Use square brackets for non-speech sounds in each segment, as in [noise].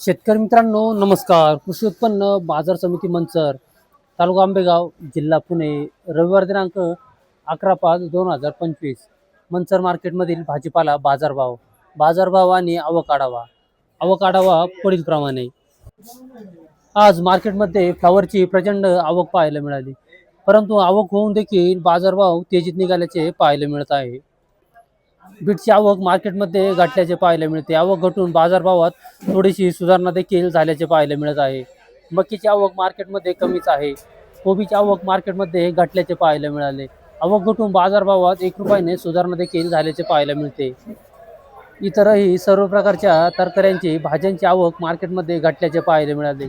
शेतकरी मित्रांनो नमस्कार. कृषी उत्पन्न बाजार समिती मंचर तालुका आंबेगाव जिल्हा पुणे रविवार दिनांक अकरा पाच दोन हजार पंचवीस. मंचर मार्केटमधील भाजीपाला बाजारभाव बाजारभाव आणि आवक आढावा. आवक आढावा पुढीलप्रमाणे आज मार्केटमध्ये फ्लावरची प्रचंड आवक पाहायला मिळाली. परंतु आवक होऊन देखील बाजारभाव तेजीत निघाल्याचे पाहायला मिळत आहे. बीटची आवक मार्केटमध्ये घटल्याचे पाहायला मिळते. आवक घटून बाजारभावात थोडीशी सुधारणा देखील झाल्याचे पाहायला मिळत आहे. मकीची आवक मार्केटमध्ये कमीच आहे. कोबीची आवक मार्केटमध्ये घटल्याचे पाहायला मिळाले. आवक घटून बाजारभावात एक रुपयाने सुधारणा देखील झाल्याचे पाहायला मिळते. इतरही सर्व प्रकारच्या तरकाऱ्यांची भाज्यांची आवक मार्केटमध्ये घटल्याचे पाहायला मिळाले.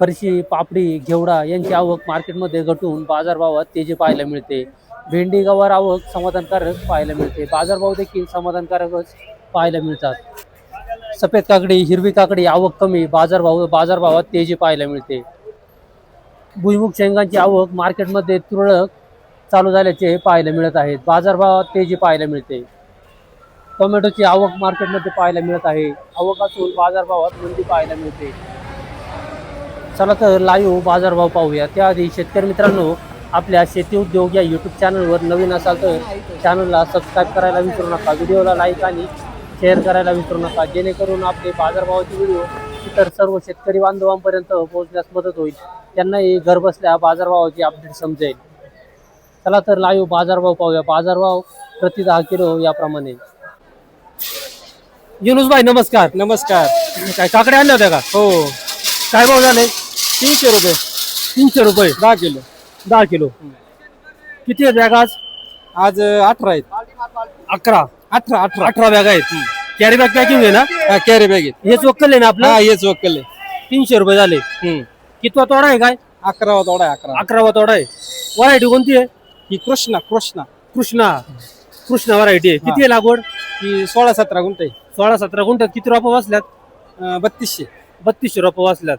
फरशी पापडी घेवडा यांची आवक मार्केटमध्ये घटून बाजारभावात तेजी पाहायला मिळते. भेंडी गवार आवक समाधानकारक पाहायला मिळते. बाजारभाव देखील समाधानकारकच पाहायला मिळतात. सफेद काकडी हिरवी काकडी आवक कमी बाजारभाव बाजारभावात तेजी पाहायला मिळते. भुईमुग शेंगांची आवक मार्केटमध्ये तुरळक चालू झाल्याचे पाहायला मिळत आहेत. बाजारभावात तेजी पाहायला मिळते. टोमॅटोची आवक मार्केटमध्ये पाहायला मिळत आहे. आवक असून बाजारभावात मंदी पाहायला मिळते. चला तर लाईव्ह बाजारभाव पाहूया. त्याआधी शेतकरी मित्रांनो आपल्या शेती उद्योग या यूट्यूब चॅनलवर नवीन असाल तर चॅनलला सबस्क्राईब करायला विसरू नका. व्हिडिओला लाईक आणि शेअर करायला विसरू नका. जेणेकरून आपले बाजारभावाचे व्हिडिओ इतर सर्व शेतकरी बांधवांपर्यंत पोहोचण्यास मदत होईल. त्यांनाही घरबसल्या बाजारभावाची अपडेट समजेल. चला तर लाईव्ह बाजारभाव पाहूया. बाजारभाव प्रति दहा किलो याप्रमाणे. युनुस भाई नमस्कार. नमस्कार. काय काकडे आणल्या होत्या का? हो. काय भाव झाले? तीनशे रुपये. तीनशे रुपये. दहा किलो. दहा किलो. किती आहेत बॅग आज? आज अठरा आहेत. अकरा. अठरा अठरा. अठरा बॅग आहेत. कॅरी बॅग पॅकिंग आहे ना? हा, कॅरी बॅग आहेत हेच वक्कल आहे ना आपलं? हा हेच वक्कल आहे. तीनशे रुपये झाले. हम्म. कितवा तोडा आहे काय? अकरावा तोडा आहे अकरा अकरावा तोडा आहे. व्हरायटी कोणती आहे? ही कृष्णा कृष्णा. कृष्णा. कृष्णा व्हरायटी आहे. किती आहे लागवड? ही सोळा सतरा गुंठ आहे. सोळा सतरा गुंठ्यात किती रोपं वाचल्यात? बत्तीसशे. बत्तीसशे रोपं वाचल्यात.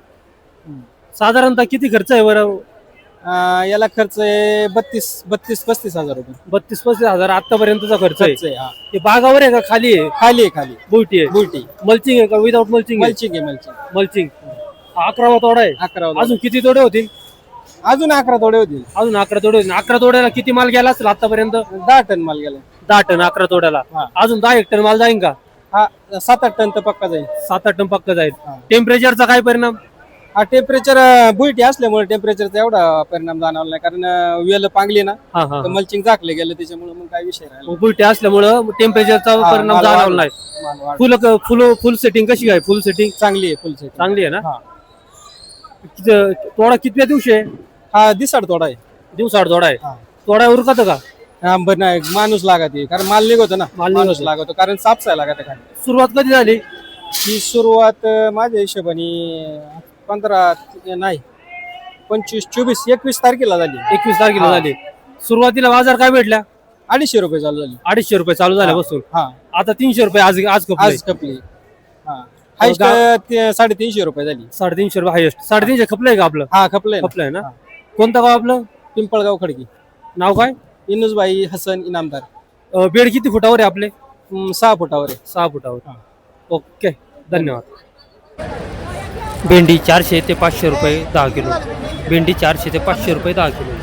साधारणतः किती खर्च आहे बरं? अं, याला खर्च आहे बत्तीस बत्तीस पस्तीस हजार रुपये. बत्तीस पस्तीस हजार आतापर्यंतचा खर्च आहे. खर्च आहे हा. ते बागावर आहे का खाली आहे? खाली आहे खाली बुलटी आहे. बुलटी मल्चिंग आहे का? विदाऊट मल्चिंग आहे. मलचिंग आहे मलचिंग. मल्चिंग. अकरावा तोडा आहे. अकरावा अजून किती तोडे होतील? अजून अकरा तोडे होतील. अजून अकरा तोडे होतील. अकरा तोड्याला किती माल गेला असेल आतापर्यंत? दहा टन माल गेला. दहा टन अकरा तोड्याला. हा. अजून दहा एक टन माल जाईन का? हा सात आठ टन तर पक्का जाईल. सात आठ टन पक्क जाईल. हा. टेम्परेचरचा काय परिणाम? हा टेम्परेचर बुलटी असल्यामुळे टेम्परेचरचा एवढा परिणाम जाणवला नाही. कारण वेल पांगली ना हा हा तर मल्चिंग झाकले गेलं त्याच्यामुळे मग काय विषय राहिला बुलटे असल्यामुळं टेम्परेचरचा हा, परिणाम माल जाणवला. नाही. माल फुल फुल फुल सेटिंग कशी काय फुल सेटिंग चांगली आहे फुल सेट चांगली आहे ना? हा. किती- तोडा कितव्या दिवशी आहे? हा दिसाड थोडा आहे. दिवसाआड तोडा आहे. हा. तोडा उरकत का? हा, बरं नाही माणूस लागत आहे. कारण माल निघतो ना माल माणूस. लागतो. कारण सापसाय लागत आहे खाली. सुरुवात कधी झाली? ही सुरुवात अं, माझ्या हिशोबाने पंधरा नाही. पंचवीस चोवीस एकवीस तारखेला झाली. एकवीस तारखेला हा. झाली. सुरुवातीला बाजार काय भेटल्या अडीचशे रुपये चालू झाली. अडीचशे रुपये चालू झाल्यापासून हा. आता तीनशे रुपये आज आज कपडे आज कपली. हा. हायस्ट साडेतीनशे रुपये झाली. साडेतीनशे रुपये हायस्ट साडेतीनशे खपलंय का आपलं? हा खपलंय ना. खपलंय ना? हा. कोणतं गाव आपलं? पिंपळगाव खडकी. नाव काय? इनुसबाई हसन इनामदार. अं, बेड किती फुटावर आहे आपले? हम्म, सहा फुटावर आहे. सहा फुटावर. हा. ओके. धन्यवाद. भेंडी चारशे ते पाचशे रुपये दहा किलो. भेंडी चारशे ते पाचशे रुपये दहा किलो.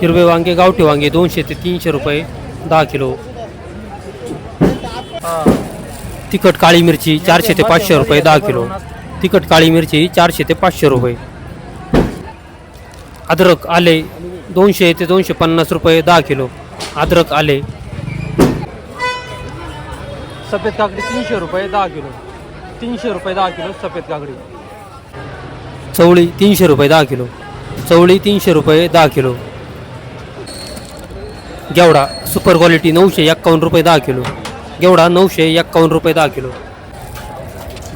हिरवे वांगे गावठी वांगे दोनशे ते तीनशे रुपये दहा किलो. तिखट काळी मिरची चारशे ते पाचशे रुपये दहा किलो. तिखट काळी मिरची चारशे ते पाचशे रुपये. अद्रक आले दोनशे ते दोनशे पन्नास रुपये दहा किलो. अद्रक आले. सफेद काकडी तीनशे रुपये दहा किलो. तीनशे रुपये दहा किलो सफेद काकडी. चवळी तीनशे रुपये दहा किलो. चवळी तीनशे रुपये दहा किलो. गेवडा सुपर क्वालिटी नऊशे एक्कावन्न रुपये दहा किलो. गेवडा नऊशे एक्कावन्न रुपये दहा किलो.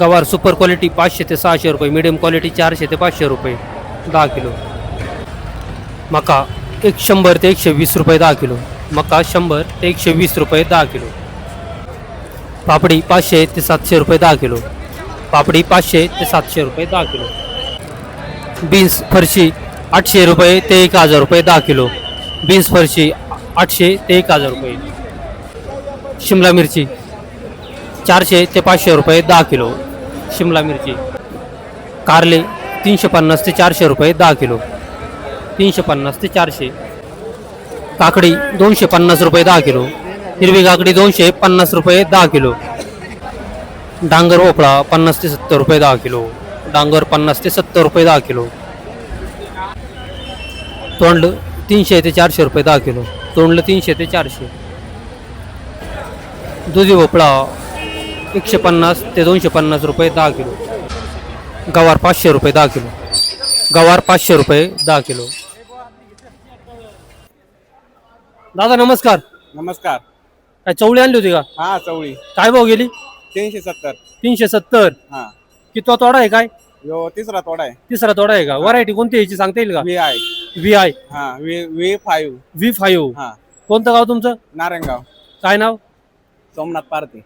गवार सुपर क्वालिटी पाचशे ते सहाशे रुपये मिडियम क्वालिटी चारशे ते पाचशे रुपये दहा किलो. मका एक शंभर ते एकशे वीस रुपये दहा किलो. मका शंभर ते एकशे वीस रुपये दहा किलो. पापडी पाचशे ते सातशे रुपये दहा किलो. पापडी पाचशे ते सातशे रुपये दहा किलो. बीन्स फरशी आठशे रुपये ते एक हजार रुपये दहा किलो. बीन्स फरशी आठशे ते एक हजार रुपये. शिमला मिरची चारशे ते पाचशे रुपये दहा किलो. शिमला मिरची कारले तीनशे पन्नास ते चारशे रुपये दहा किलो. तीनशे पन्नास ते चारशे. काकडी दोनशे पन्नास रुपये दहा किलो. हिरवी काकडी दोनशे पन्नास रुपये दहा किलो. डांगर भोपळा पन्नास ते सत्तर रुपये दहा किलो. डांगर पन्नास ते सत्तर रुपये दहा किलो. तोंड तीनशे ते चारशे रुपये दहा किलो. तोंडलं तीनशे ते चारशे. दुधी भोपळा एकशे पन्नास ते दोनशे पन्नास रुपये दहा किलो. गवार पाचशे रुपये दहा किलो. गवार पाचशे रुपये दहा किलो. दादा नमस्कार. नमस्कार. काय चवळी आणली होती का? हा चवळी. काय भाव गेली? तीनशे सत्तर. तीनशे सत्तर? हा. कितवा तोडा आहे काय? यो तिसरा तोडा आहे. तिसरा तोडा आहे का? व्हरायटी कोणती याची सांगता येईल का? व्ही आय व्ही आय हा V V five V five हा. कोणतं गाव तुमचं? नारायणगाव. काय नाव? सोमनाथ पारती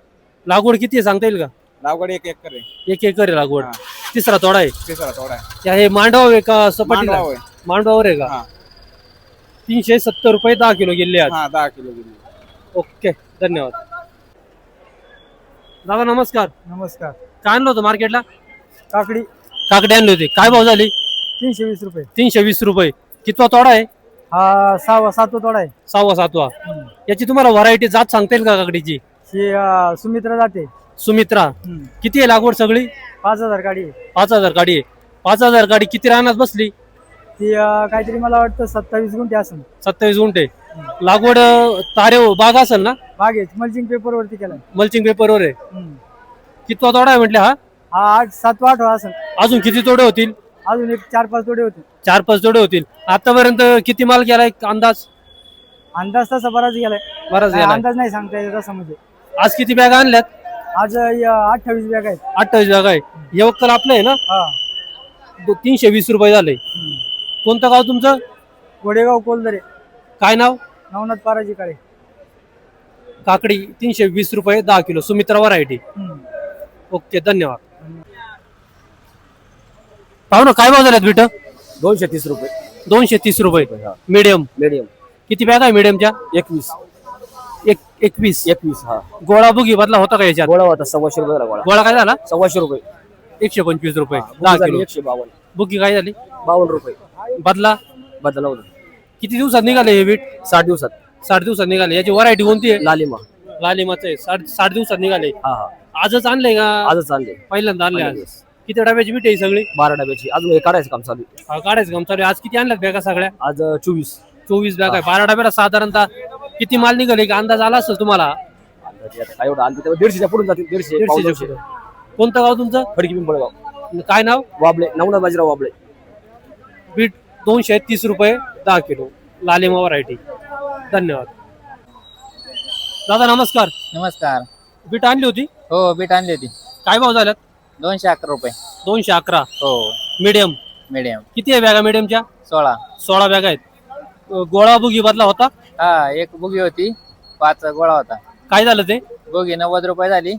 लागवड किती आहे सांगता येईल का? लावगड एक एकर आहे. एक एकर आहे लागवड. हा. तिसरा तोडा आहे. तिसरा तोडा आहे. त्या हे मांडव आहे का सपाटीला? मांडवा होय. मांडवावर आहे का? हा. तीनशे सत्तर रुपये दहा किलो गेले आज. हा दहा किलो गेली. ओके धन्यवाद. दादा नमस्कार. नमस्कार. काय आणलं होतं मार्केटला? काकडी. काकडे आणली होती. काय भाव झाली? तीनशे वीस रुपये. तीनशे वीस रुपये. कितवा तोडा आहे? हा सहावा सातवा तोडा आहे. सहावा सातवा. याची तुम्हाला व्हरायटी जात सांगता येईल का काकडीची? ही सुमित्रा जाते. सुमित्रा. किती आहे लागवड सगळी? पाच हजार गाडी पाच हजार गाडी आहे. पाच हजार गाडी किती रानात बसली? ती काहीतरी मला वाटतं सत्तावीस गुंठे असेल. सत्तावीस गुंठे. लागवड अं, तारे बाग असेल ना? मागे मल्चिंग पेपर वरती केलाय. मल्चिंग पेपरवर आहे. कितवा तोडा आहे म्हटलं हा? हा आठ सातवा आठवा असेल. अजून किती तोडे होतील? अजून एक चार पाच तोडे होते चार पाच तोडे होतील. आतापर्यंत किती माल गेलाय अंदाज? अंदाज तसा बराच गेलाय. बराच गेलाय. अंदाज नाही सांगता येत तसा म्हणजे. आज किती बॅग आणल्यात? आज अठ्ठावीस बॅग आहेत. अठ्ठावीस बॅग आहे. यवतमाळ आपलं आहे ना? हा. दो- तीनशे वीस रुपये झाले. कोणतं गाव तुमचं? गोडेगाव कोलदरे. काय नाव? नवनाथ पाराजी काळे. काकडी तीनशे वीस रुपये दहा किलो. सुमित्रा व्हरायटी. ओके धन्यवाद. पाहू काय भाव झाल्यात बिट दोनशे तीस रुपये. दोनशे तीस रुपये मीडियम मीडियम किती बॅग आहे मीडियमच्या एकवीस. एक एकवीस. एकवीस हा. गोळा बुगी बदला होता का याच्यात? गोळा होता सव्वाशे रुपये गोळा. गोळा काय झाला? सव्वाशे रुपये. एकशे पंचवीस रुपये. दहा किलो. एकशे बावन्न. बुगी काय झाली? बावन्न रुपये. बदला? बदला होता. किती दिवसात निघाले हे बीट साठ दिवसात. साठ दिवसात निघाले. याची व्हरायटी कोणती आहे? लालिमा. लालिमाचं आहे. साठ साठ दिवसात निघाले. हा हा. आजच आणलंय का? आजच आणले पहिल्यांदा आणले आज. पहिल्यांदाच. किती डब्याची बीट आहे ही सगळी? बारा डब्याची. अजून हे काढायचं काम चालू आहे. हा, काढायचं काम चालू आहे. आज किती आणल्यात बॅगा सगळ्या? आज अं, चोवीस. चोवीस बॅग आहे. बारा डब्याला साधारणतः किती माल निघाले? का अंदाज आला असेल तुम्हाला? अंदाजे आता काय एवढं आणते तेव्हा दीडशेच्या पुढून जातील. दीडशे पाऊण दीडशेच्या दोनशे. पुढं. कोणतं गाव तुमचं? खडकी पिंपळगाव. काय नाव? वाबळे नवनाथ बाजीराव वाबळे बीट दोनशे तीस रुपये. दहा किलो. लालिमा व्हरायटी धन्यवाद. दादा नमस्कार. नमस्कार. बीट आणली होती? हो बीट आणली होती. काय भाव झाल्यात? दोनशे अकरा रुपये. दोनशे अकरा. हो. मीडियम मीडियम किती आहे बॅगा मीडियमच्या सोळा. सोळा बॅग आहेत. गोळा बुगी बदला होता? हा एक बुगी होती पाच गोळा होता. काय झालं ते? बुगी नव्वद रुपये झाली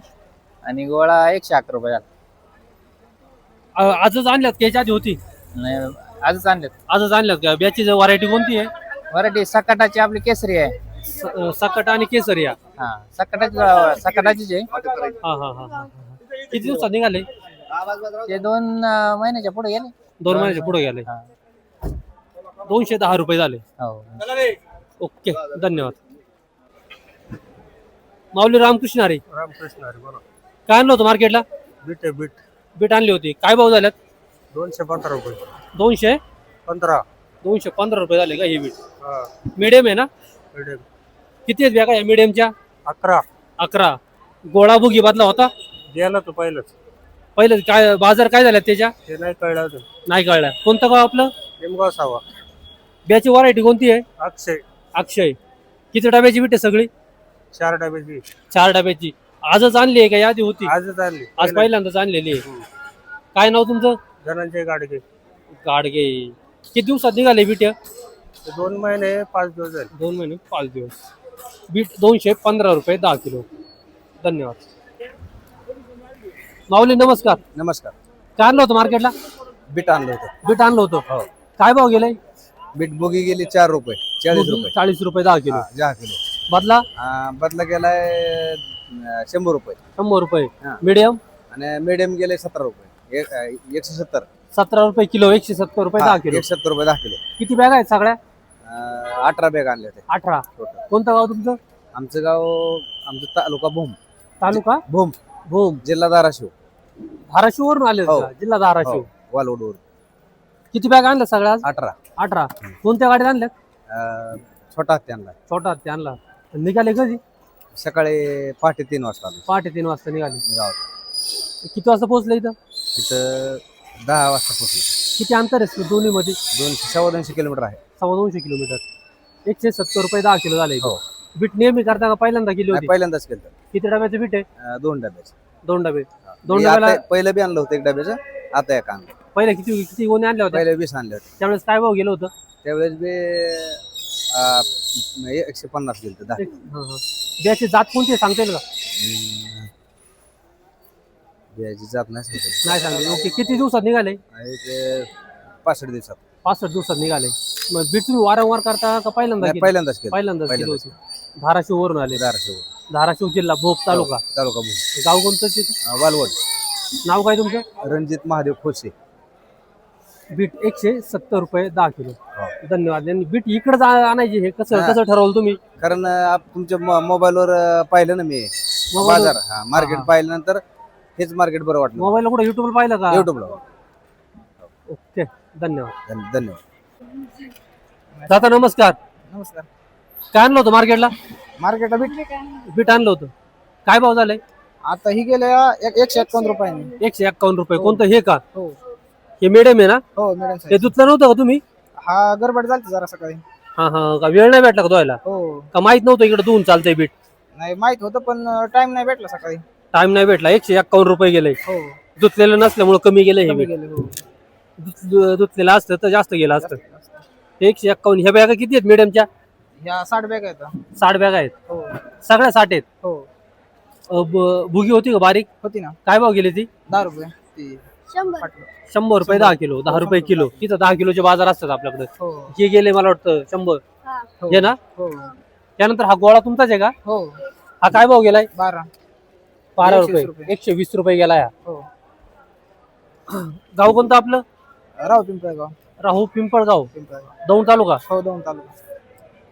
आणि गोळा एकशे अकरा रुपये झाला. आजच आणल्यात की? याच्या आधी होती? आणि आजच आणलेत. आजच आणल्यात का? बॅची व्हरायटी कोणती आहे? वराठी सकाटाची आपली केसरी आहे. स- अं, सकट आणि केसरिया हा सकाटाची सकाटाचीच आहे. हा हा हा हा किती दिवसात निघाले? ते दोन अं, महिन्याच्या पुढे गेले. दोन महिन्याच्या पुढे गेले. हा. दोनशे दहा रुपये झाले. हो. ओके धन्यवाद. माऊली रामकृष्ण हरे. रामकृष्ण हरी बोला. काय आणलं होतं मार्केटला बीट आहे बीट. बीट आणली होती. काय भाव झाल्यात? दोनशे पंधरा रुपये. दोनशे? पंधरा. दोनशे पंधरा रुपये झाले का ही बीट हा. मिडियम आहे ना? मीडियम किती आहेत बॅगा या मिडियमच्या अकरा. अकरा. गोळा बुगी बदला होता? गेला तो पहिलंच. पहिलं काय बाजार काय झाल्यात त्याच्या? ते नाही कळलं अजून. नाही कळलं. कोणतं गाव आपलं? निमगाव सावा ब्याची व्हरायटी कोणती आहे? अक्षय. अक्षय. किती डब्याची बीट आहे सगळी? चार डब्याची. चार डब्याची. आजच आणली आहे का? यादी होती. आजच आणली. आज पहिल्यांदाच आणलेली आहे. काय नाव तुमचं? जणांचे गाडगे. गाडगे किती दिवसात निघाले बीट दोन महिने पाच दिवस झाले. दोन महिने पाच दिवस. बीट दोनशे पंधरा रुपये दहा किलो. धन्यवाद. माऊली नमस्कार. नमस्कार. काय आणलं होतं मार्केटला? बीट आणलं होतं. बीट आणलं होतं. काय भाव गेलाय? बीट बोगी गेली चार रुपये चाळीस रुपये. चाळीस रुपये दहा किलो. हा, दहा किलो. बदला? हा, बदला गेलाय अं, शंभर रुपये. शंभर रुपये. हा. मीडियम आणि मिडियम गेले सतरा रुपये. एक- अं, एकशे सत्तर. सतरा रुपये किलो एकशे सत्तर रुपये दहा किलो. एकशे सत्तर रुपये दहा किलो. किती बॅग आहेत सगळ्या? अं, अठरा बॅग आणले होते. अठरा. टोटल कोणतं गाव तुमचं? आमचं गाव आमचं तालुका भूम. तालुका? भूम. भूम. जिल्हा धाराशिव. धाराशिववरून आले हो. का? जिल्हा धाराशिव. हो, वालवडवर किती बॅग आणल्या सगळ्या आज? अठरा. अठरा. कोणत्या गाडीत आणल्या? अं, छोटा त्यांना छोटा ते आणला. निघाले कधी? सकाळी पहाटे तीन वाजता आलो. पहाटे तीन वाजता निघाले. गावात किती वाजता पोहोचले इथं? तिथं दहा वाजता पोहोचलो. किती अंतर आहे दोन्ही मध्ये दोनशे सव्वा दोनशे किलोमीटर आहे. सव्वा दोनशे किलोमीटर. एकशे सत्तर रुपये दहा किलो झाले. हो. बीट नेहमी करता का पहिल्यांदा नाही, होती. पहिल्यांदाच केलं किती डब्याचं बीट आहे? अं, दोन डब्याचे. दोन डबे. दोन मी डब्याला आता- पहिलं बी आणलं होतं एक डब्याचं. आता एक आणलं. पहिले किती किती गोणी आणल्या होत्या? पहिले वीस आणले होते त्यावेळेस काय भाव गेलं होतं? त्यावेळेस बी अं, एकशे पन्नास गेलं दहा. एक- हा, हा. बियाची जात कोणती आहे सांगता येईल का? हम्म. जात नाही सांगता. नाही ओके किती दिवसात निघाले? पासष्ट दिवसात. पासष्ट दिवसात निघाले. मग बीट तुम्ही वारंवार करता का पहिल्यांदा नाही, केली? पहिल्यांदाच केलं. पहिल्यांदाच केली पहिल्यांदाच होती. धाराशिव वरून आले. धाराशिव. धाराशिव जिल्हा भोप तालुका. तालुका भूम गाव कोणतं तिथं वालवड. नाव काय तुमचं? रणजित महादेव खोसे. बीट एकशे सत्तर रुपये दहा किलो. हो. धन्यवाद. आणि बीट इकडे आणायचे हे कसं हा. कसं ठरवलं तुम्ही? कारण अं, आप- तुमच्या म- मोबाईलवर अं, पाहिलं ना मी. मोबाईल बाजार. हा मार्केट हा. पाहिल्यानंतर हेच मार्केट बरं वाटलं. मोबाईलला कुठे युट्यूबला पाहिलं का? युट्यूबला ओके धन्यवाद. धन्य- धन्यवाद. दादा नमस्कार. नमस्कार. काय आणलं होतं मार्केटला मार्केटला भेटली बीट. आणलं होतं. काय भाव झालंय? आता ही गेल्या एक एकशे एकावन्न रुपयांनी. एकशे एक्कावन्न रुपये. कोणतं हे का? हो. हे मिडियम आहे ना? हो मॅडम हे धुतलं नव्हतं का तुम्ही? हा गडबड झाली जरा सकाळी. हा हा का वेळ नाही भेटला का धुवायला? हो. का माहीत नव्हतं इकडे धुवून चालतंय बीट? नाही माहीत होतं पण टाइम नाही भेटला सकाळी. टाइम नाही भेटला. एकशे एक्कावन्न रुपये गेले. हो. धुतलेलं नसल्यामुळे कमी गेले हे कमी गेले हो. धुत- धुतलेलं असतं तर जास्त गेलं असतं. एकशे एक्कावन्न. ह्या बॅगा किती आहेत मिडियमच्या ह्या साठ बॅग आहेत. साठ बॅगा आहेत. हो. सगळ्या साठ आहेत. हो. अ, ब- भुगी होती का बारीक? होती ना. काय भाव गेली ती? दहा रुपये. ती शंभर. रुपये दहा किलो दहा रुपये किलो. तिथं दहा किलोचे बाजार असतात आपल्याकडे. हो. हे गेले मला वाटतं शंभर. हा. हो. हे ना? हो. त्यानंतर हा गोळा तुमचाच आहे का? हो. हा काय भाव गेलाय? बारा. बारा एकशे वीस रुपये. रुपये. एकशे वीस रुपये गेलाय हा. हो. गाव कोणतं आपलं? राहू पिंपळगाव. राहू पिंपळगाव. पिंपळगाव. दौंड तालुका? हो दोन तालुका.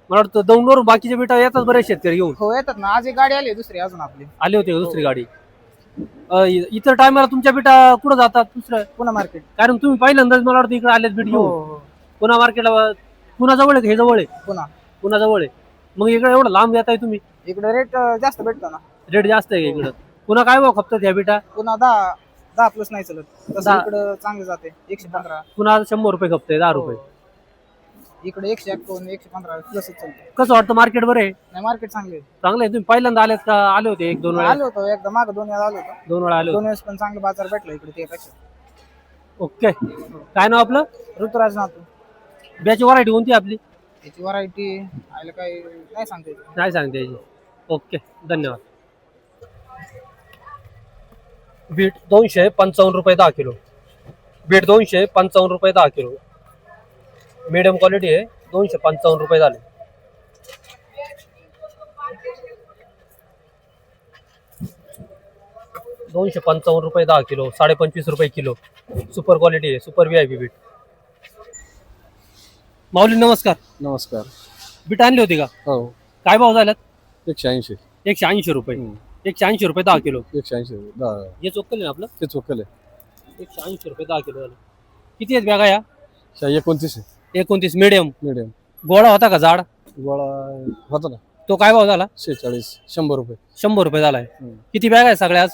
मला वाटतं दौंडवरून बाकीचे बेटा येतात बरेच शेतकरी घेऊन हो येतात ना. आज एक गाडी आली दुसरी अजून आपली. आले होते का दुसरी गाडी? अ, इ- इतर टायमाला तुमच्या बेटा कुठं जातात? दुसरं? पुन्हा मार्केट कारण तुम्ही पहिल्यांदाच मला वाटतं इकडे आलेत बीट हो घेऊन. हो. पुन्हा मार्केटला पुन्हा जवळ आहे का? हे जवळ आहे? पुन्हा पुन्हा जवळ आहे. मग इकडे एवढं लांब येत आहे तुम्ही? इकडे रेट जास्त भेटतो ना. रेट जास्त आहे का इकडं? पुन्हा काय भाव खपतात ह्या बेटा पुन्हा दहा दहा प्लस नाही चलत. तसं दहा. इकडं चांगलं जाते एकशे पंधरा. पुन्हा शंभर रुपये खपते दहा रुपये. हो. इकडे एकशे एकावन्न एकशे पंधरा प्लस चालते कसं वाटतं मार्केट बरं आहे? नाही मार्केट चांगले आहे. चांगलं आहे. तुम्ही पहिल्यांदा आलेत का? आले होते एक दोन वेळा? आलो होतो एकदा माग दोन वेळा आलो होतो. दोन वेळा आले दोन वेळेस पण चांगलं बाजार भेटला इकडे त्यापेक्षा. ओके. काय नाव आपलं? ऋतुराज नातू. ब्याची व्हरायटी कोणती आपली? त्याची व्हरायटी आयला काही नाही सांगते नाही सांगते ओके. धन्यवाद. बीट दोनशे पंचावन्न रुपये दहा किलो. बीट दोनशे पंचावन्न रुपये दहा किलो. मिडियम क्वालिटी आहे दोनशे पंचावन्न रुपये झाले. दोनशे पंचावन्न रुपये दहा किलो साडे पंचवीस रुपये किलो. सुपर क्वालिटी आहे super V I P beet. Mauli नमस्कार. नमस्कार. बीट आणली होती का? हो. काय भाव झाल्यात? एकशे ऐंशी. एकशे ऐंशी रुपये. एकशे ऐंशी रुपये दहा किलो. एकशे ऐंशी दहा. हे चोकल ना आपलं? ते चोकल आहे. एकशे ऐंशी रुपये दहा किलो झालं. किती आहेत बॅगा या? शा एकोणतीस आहे. एकोणतीस मिडियम मिडियम गोळा होता का झाड गोळा होता ना. तो काय भाव झाला? शेहेचाळीस शंभर रुपये. शंभर रुपये झालाय. हम्म. किती बॅग आहे सगळ्या आज?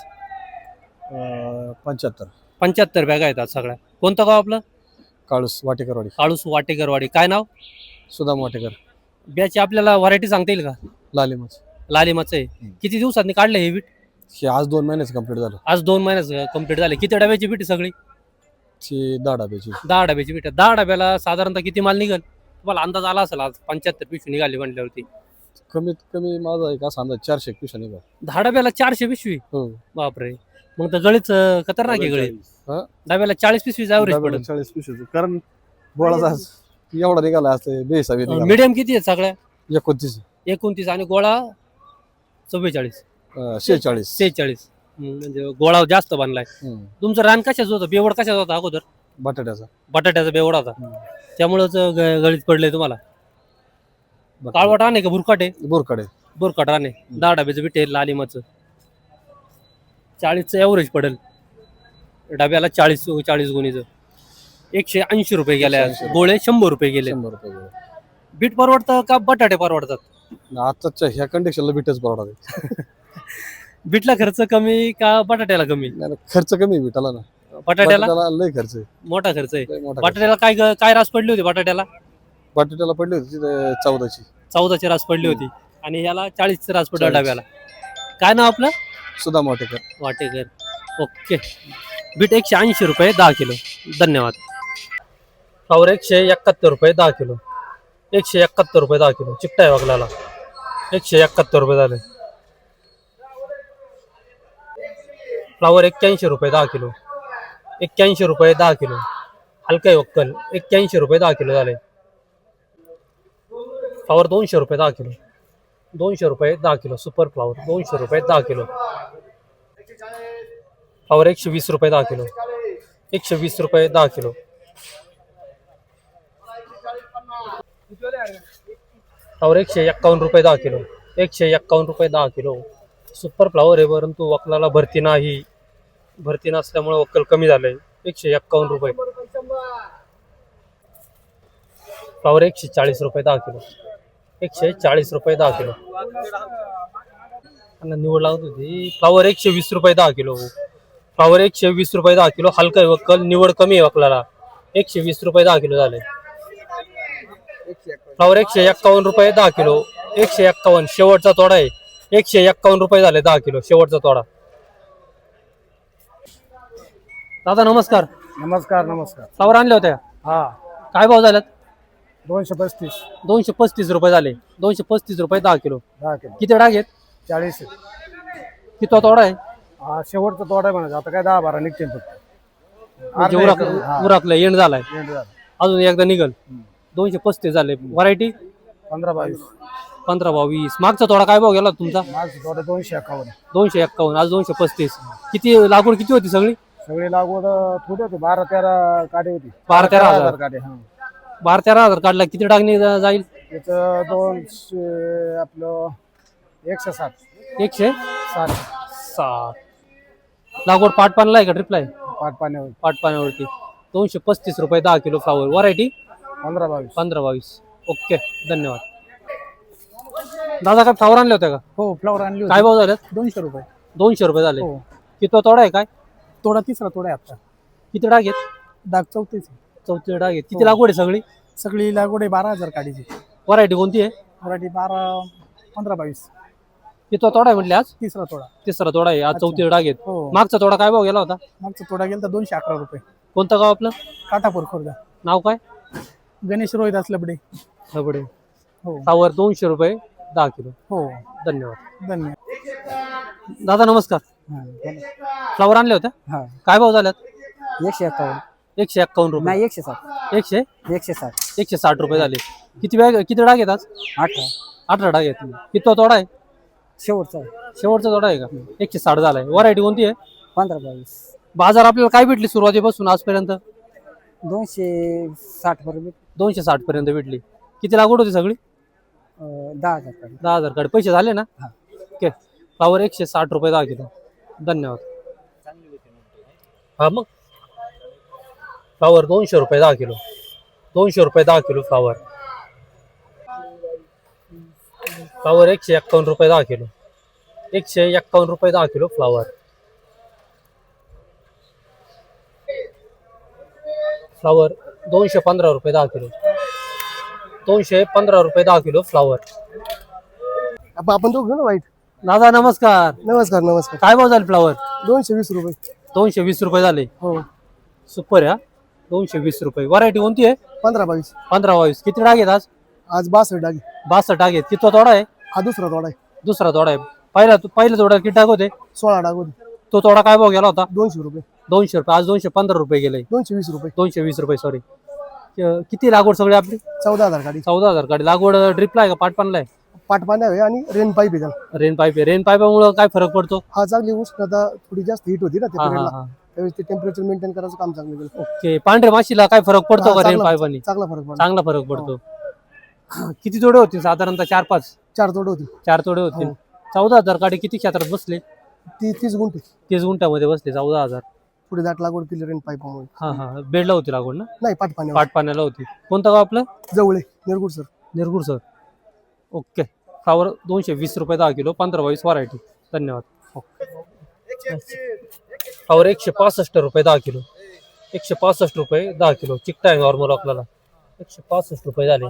अं, पंच्याहत्तर. पंच्याहत्तर बॅग आहेत आज सगळ्या. कोणतं गाव आपलं? काळूस वाटेकरवाडी. काळूस वाटेकरवाडी. काय नाव? सुदाम वाटेकर. ब्याची आपल्याला व्हरायटी सांगता येईल का? लालिमच लालिमाचं आहे. किती दिवसांनी काढलं हे बीट हे आज दोन महिन्याचं कंप्लीट झालं. आज दोन महिन्यात कंप्लीट झाले. किती डब्याची बीट आहे सगळी? ती दहा डब्याची. दहा डब्याची बीट आहे. दहा डब्याला साधारणतः किती माल निघल? तुम्हाला अंदाज आला असेल आज? पंच्याहत्तर पिशवी निघाली म्हटल्यावरती कमीत कमी माझा एक असा अंदाज चारशे एकवीस निघा दहा डब्याला चारशे पिशवी? हो. बापरे. मग तर गळीच अं, खतरनाक आहे गळी. हा? डब्याला चाळीस पिशवी पडेल चाळीस पिशवी कारण आज एवढा निघाला असते बेसावी निघाला. मिडियम किती आहेत सगळ्या? एकोणतीस. एकोणतीस आणि गोळा चव्वेचाळीस शेहेचाळीस. सेहेचाळीस म्हणजे गोळा जास्त बांधलाय हम्म. तुमचं रान कशाचं होतं? बेवड कशाचं होतं अगोदर? बटाट्याचा. बटाट्याचा बेवड होता. हम्म. त्यामुळेच गळीत पडलंय तुम्हाला. काळवाट राणे का? बुरकाटे बोरकडे बुरकाट राणे दहा डब्याचं बिटे लालिमाचं चाळीसचं एव्हरेज पडेल. डब्याला चाळीस चाळीस गुणीचं. एकशे ऐंशी रुपये गेले आज. 180 गोळे शंभर रुपये गेले. शंभर रुपये. बीट परवडतं का बटाटे परवडतात? आताच्या ह्या कंडिशनला बीटच परवडा बीटला खर्च कमी का बटाट्याला कमी? खर्च कमी आहे बीटाला ना. बटाट्याला? बटाट्याला लय खर्च आहे. मोठा खर्च आहे. लय मोठा खर्च. बटाट्याला काय काय रास पडली होती बटाट्याला? बटाट्याला पडली होती तिथे चौदाची. चौदाची रास पडली होती. आणि याला चाळीसची रास पडली 40. डब्याला. काय नाव आपलं? सुधा मोटेकर. वाटेकर ओके. बीट एकशे ऐंशी रुपये दहा किलो. धन्यवाद. फ्लावर एकशे एकाहत्तर रुपये दहा किलो. एकशे एकाहत्तर रुपये दहा किलो. चिकटा आहे एकशे एकाहत्तर रुपये झाले. फ्लावर एक्क्याऐंशी रुपये दहा किलो. एक्क्याऐंशी रुपये दहा किलो. हलकाय वक्कल. एक्क्याऐंशी रुपये दहा किलो झाले. फ्लावर दोनशे रुपये दहा किलो. दोनशे रुपये दहा किलो. सुपर फ्लावर दोनशे रुपये दहा किलो. फ्लावर एकशे वीस रुपये दहा किलो. एकशे वीस रुपये दहा किलो. फ्लावर एकशे एक्कावन्न रुपये दहा किलो. एकशे एक्कावन्न रुपये दहा किलो. सुपर फ्लावर आहे परंतु वकलाला भरती नाही. भरती नसल्यामुळे वक्कल कमी झालंय एकशे एक्कावन्न रुपये. फ्लावर एकशे चाळीस रुपये दहा किलो. एकशे चाळीस रुपये दहा किलो. त्यांना निवड लागत होती. फ्लावर एकशे वीस रुपये दहा किलो. फ्लावर एकशे वीस रुपये दहा किलो. हलकं आहे वक्कल. निवड कमी आहे वकलाला. एकशे वीस रुपये दहा किलो झाले. फ्लावर एकशे एक्कावन्न रुपये दहा किलो. एकशे एक्कावन्न शेवटचा तोडा आहे. एकशे एक्कावन्न रुपये झाले दहा किलो शेवटचा तोडा. दादा नमस्कार. नमस्कार नमस्कार. फ्लावर आणल्या होत्या? हा. काय भाव झाल्यात दोनशे पस्तीस. दोनशे पस्तीस रुपये झाले. दोनशे पस्तीस रुपये दहा किलो. दहा किलो. किती डाग आहेत? चाळीस किती तोडा आहे? हा शेवटचा तोडा म्हणायचा. आता काय दहा बारा निघतील फक्त. म्हणजे उरक हा. एंड झालाय. अजून एकदा निघल. दोनशे पस्तीस झाले. व्हरायटी पंधरा बावीस. पंधरा भाव वीस मागचा थोडा काय भाव गेला तुमचा? माझं दोनशे एकावन्न. दोनशे एक्कावन्न आज दोनशे पस्तीस. किती लागवड किती होती सगळी? सगळी लागवड थोडी होती. बारा तेरा काढी होती. बारा तेरा हजार. काढे हा. बारा तेरा हजार काढला. किती जा- जाईल? त्याचं दोनशे आपलं एकशे सात एकशे सात सात लागवड पाट पानला आहे का ट्रिपला आहे? पाच पाण्यावर पाट पाण्यावरती दोनशे पस्तीस रुपये दहा किलो फ्लावर व्हरायटी पंधरा बावीस. पंधरा बावीस. ओके धन्यवाद. दादा काय फ्लावर आणले होते का? हो फ्लावर आणली काय भाव झाले दोनशे रुपये. दोनशे रुपये झाले. हो. किती तोडा आहे काय? तोडा तिसरा तोडा आहे आता किती डाग आहेत? डाग चौतीस चौथी डाग आहेत. किती लागवड आहे सगळी? सगळी लागवड आहे बारा हजार काढीची व्हरायटी कोणती आहे? मराठी बारा पंधरा बावीस. किती तोडा आहे म्हटले आज? तिसरा तोडा. तिसरा तोडा आहे. आज चौथी डाग आहेत. हो. मागचा तोडा काय भाव गेला होता? मागचा तोडा गेला तर दोनशे अकरा रुपये. कोणतं गाव आपलं? काटापूर खोर्दा नाव काय? गणेश रोहिदास लबडे हबडे हो फ्लावर दोनशे रुपये दहा किलो. हो. धन्यवाद. धन्यवाद. दादा नमस्कार. हा, फ्लावर आणले होते? हा. काय भाव झाल्यात? एकशे एकावन्न. एकशे एक्कावन्न रुपये. नाही एकशे सात एकशे? एकशे सात एकशे साठ रुपये झाले. किती बॅग किती डाग आज? अठरा. अठरा डाग आहेत. किती तोडा आहे? शेवटचा. शेवटचा तोडा आहे का? एकशे साठ झालाय. व्हरायटी कोणती आहे? पंधरा बावीस. बाजार आपल्याला काय भेटली सुरुवातीपासून आजपर्यंत? दोनशे साठ पर्यंत दोनशे साठ पर्यंत भेटली. किती लागवड होती सगळी? दहा हजार काढले. दहा हजारकडे पैसे झाले ना? हा. ओके. फ्लावर एकशे साठ रुपये दहा किलो. धन्यवाद. हा मग? फ्लावर दोनशे रुपये दहा किलो. दोनशे रुपये दहा किलो फ्लावर फ्लावर एकशे एक्कावन्न रुपये दहा किलो. एकशे एक्कावन्न रुपये दहा किलो फ्लावर फ्लावर दोनशे पंधरा रुपये दहा किलो. दोनशे पंधरा रुपये दहा किलो फ्लावर आपण तो घेऊ ना वाईट? दादा नमस्कार. नमस्कार नमस्कार. काय भाव झाले फ्लावर दोनशे वीस रुपये. दोनशे वीस रुपये झाले. हो. सुपर या दोनशे वीस रुपये. व्हरायटी कोणती आहे? पंधरा बावीस. पंधरा बावीस. किती डाग आहेत आज? आज बासष्ट डाग बासष्ट डाग आहेत. किती तोडा आहे? हा दुसरा तोडा आहे. दुसरा तोडा आहे. पहिला पहिला तोडा किती डाग होते? सोळा डाग होते. तो तोडा काय भाव गेला होता? दोनशे रुपये. दोनशे रुपये आज दोनशे पंधरा रुपये गेले. दोनशे वीस रुपये. दोनशे वीस रुपये सॉरी किती लागवड सगळी आपली? चौदा हजार गाडी. चौदा हजार गाडी. लागवड ड्रिपला आहे का? पाटपानला आहे? पाट पाणी आहे आणि रेन पाईप आहे त्याला. रेन पाईप आहे. रेन पाईपामुळे काय फरक पडतो? हा चांगली उष्णता थोडी जास्त हिट होती ना त्या हा हा हा. त्यावेळेस ते टेम्परेचर मेंटेन करायचं काम चांगलं केलं. ओके. पांढऱ्या माशीला काय फरक पडतो हा, का रेन चांगला- पाईपाने चांगला फरक पडला चांगला फरक पडतो. [clears throat] किती जोडे होतील? साधारणतः चार पाच? चार तोड होती चार तोडे होतील. हो. चौदा हजार गाडी किती क्षेत्रात बसले? ती तीस गुंठे. तीस गुंठ्यामध्ये बसले चौदा हजार. पुढे दाट लागवड केली रेन पाईपामुळे हा हा. बेडला होती लागवड ना? नाही पाट पाणी पाट पाण्याला होती. कोणतं गाव आपलं? जवळ Nirgud sir. Nirgur sir. Okay. Flower दोनशे वीस रुपये दहा किलो पंधरा बावीस व्हरायटी धन्यवाद. फ्लावर एकशे पासष्ट रुपये दहा किलो. एकशे पासष्ट रुपये दहा किलो. चिकटा आहे नॉर्मल आपल्याला. एकशे पासष्ट रुपये झाले.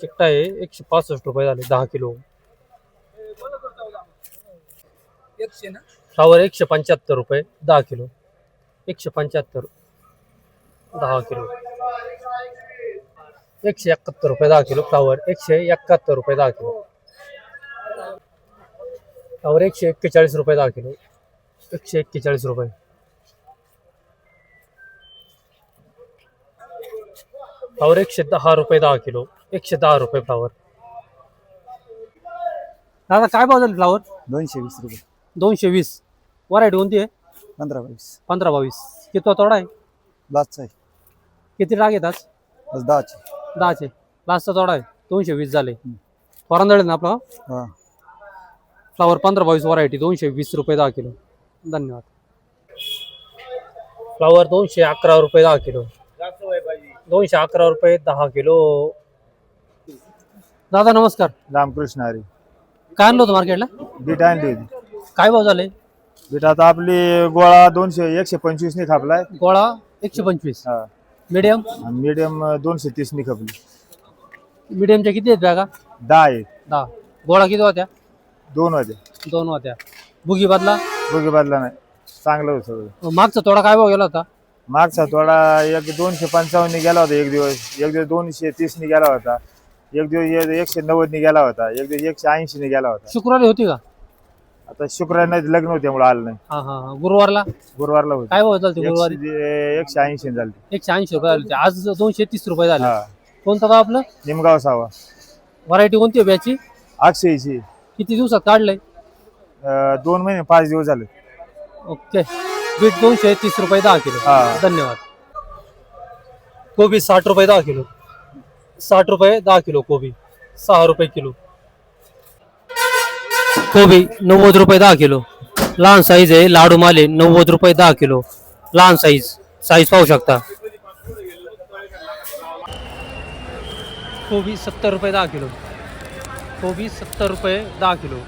चिकटा आहे एकशे पासष्ट रुपये झाले दहा किलो. फ्लावर एकशे पंच्याहत्तर रुपये दहा किलो. एकशे पंच्याहत्तर दहा किलो. एकशे एकाहत्तर रुपये दहा किलो. फ्लावर एकशे एकाहत्तर रुपये दहा किलो. फ्लावर एकशे एक्केचाळीस रुपये दहा किलो. एकशे एक्केचाळीस रुपये. फ्लावर एकशे दहा रुपये दहा किलो. एकशे दहा रुपये फ्लावर. दादा काय भाव झाले फ्लावर? दोनशे वीस रुपये. दोनशे वीस. व्हरायटी कोणती आहे? पंधरा बावीस. पंधरा बावीस. किती तोडा आहे? लास्टचा आहे. किती राग येतात बस दहाचे. दहाचे. लास्टचा तोडा आहे. दोनशे वीस झाले वरांदळ ना आपला? हा. फ्लावर पंधरा बावीस व्हरायटी दोनशे वीस रुपये दहा किलो. धन्यवाद. फ्लावर दोनशे अकरा रुपये दहा किलो. दोनशे अकरा रुपये दहा किलो. दादा नमस्कार. रामकृष्ण हरी. काय आणलं होतं मार्केटला बीट आणली होती. काय भाव झाले? बीट आता आपली गोळा दोनशे एकशे पंचवीस ने खापलाय गोळा एकशे पंचवीस. हा. मीडियम मीडियम दोनशे तीस ने खपली. मीडियमच्या किती आहेत बॅगा? दहा आहे दहा. गोळा किती होत्या? दोन होते दोन होत्या. बुगी बदला? दोघे बदला नाही. चांगलं होतं सगळं. मागचा थोडा काय भाव गेला होता? मागचा थोडा एक दोनशे पंचावन्न गेला होता एक दिवस. एक दिवस दोनशे तीस ने गेला होता. एक दिवस एक- एकशे नव्वद ने गेला होता. एक दिवस एकशे ऐंशी ने गेला होता. शुक्रवारी होती का? आता शुक्रवार नाही लग्न होत्यामुळे आलं नाही. हा हा हा. गुरुवारला? गुरुवारला होतं. काय भाव चालते गुरुवारी? एकशे ऐंशी झाली एकशे ऐंशी रुपये झाले होते. आज दोनशे तीस रुपये झाले. हा. कोणतं गाव आपलं? निमगाव सावा. व्हरायटी कोणती आहे ब्याची? अक्षयची. किती दिवसात काढलंय? अं, दोन महिने पाच दिवस झाले. ओके. बीट दोनशे तीस रुपये दहा किलो. हा. धन्यवाद. कोबी साठ रुपये दहा किलो. साठ रुपये दहा किलो कोबी. सहा रुपये किलो. कोबी नव्वद रुपये दहा किलो. लहान साईज आहे लाडू माले नव्वद रुपये दहा किलो. लहान साईज साईज पाहू शकता. कोबी सत्तर रुपये दहा किलो. कोबी सत्तर रुपये दहा किलो.